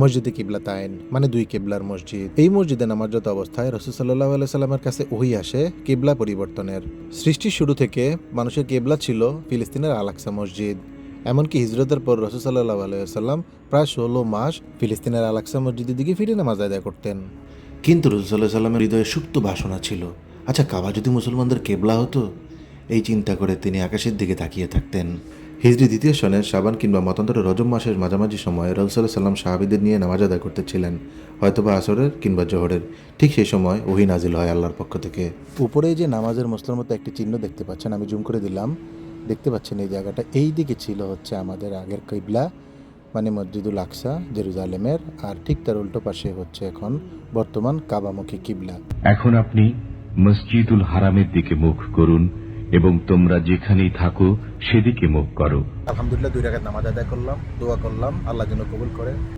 মসজিদে কিবলা তাইন মানে দুই কিবলার মসজিদ। এই মসজিদে নামাজরত অবস্থায় রসুসাল্লাহ সাল্লামের কাছে ওহি আসে কিবলা পরিবর্তনের। সৃষ্টির শুরু থেকে মানুষের কিবলা ছিল ফিলিস্তিনের আলাক্সা মসজিদ। এমনকি হিজরতের পর রসুসাল্লাহ আলাইসাল্লাম প্রায় ষোলো মাস ফিলিস্তিনের আলাক্সা মসজিদের দিকে ফিরে নামাজ আদায় করতেন। কিন্তু রসুল্লাহ সাল্লামের হৃদয়ে সুপ্ত বাসনা ছিল আচ্ছা কাবা যদি মুসলমানদের কেবলা হতো? এই চিন্তা করে তিনি আকাশের দিকে তাকিয়ে থাকতেন। হিজরি দ্বিতীয় সনের সাবান কিংবা মতান্তর রজব মাসের মাঝামাঝি সময়ে রসুল্লাহ সাল্লাম সাহাবিদের নিয়ে নামাজ আদায় করতেছিলেন হয়তোবা আসরের কিংবা জোহরের। ঠিক সেই সময় ওহি নাজিল হয় আল্লাহর পক্ষ থেকে। উপরে যে নামাজের মসলার মতো একটি চিহ্ন দেখতে পাচ্ছেন, আমি জুম করে দিলাম। দেখতে পাচ্ছেন এই জায়গাটা, এই দিকে ছিল হচ্ছে আমাদের আগের কিবলা মানে মসজিদুল আকসা, জেরুজালেমের, আর ঠিক তার উল্টো পাশে হচ্ছে এখন বর্তমান কাবামুখী কিবলা। এখন আপনি মসজিদুল হারামের দিকে মুখ করুন এবং তোমরা যেখানেই থাকো, সেদিকে মুখ করো। আলহামদুলিল্লাহ, দুই রাখাত নামাজ আদায় করলাম, দোয়া করলাম, আল্লাহ যেন কবুল করে।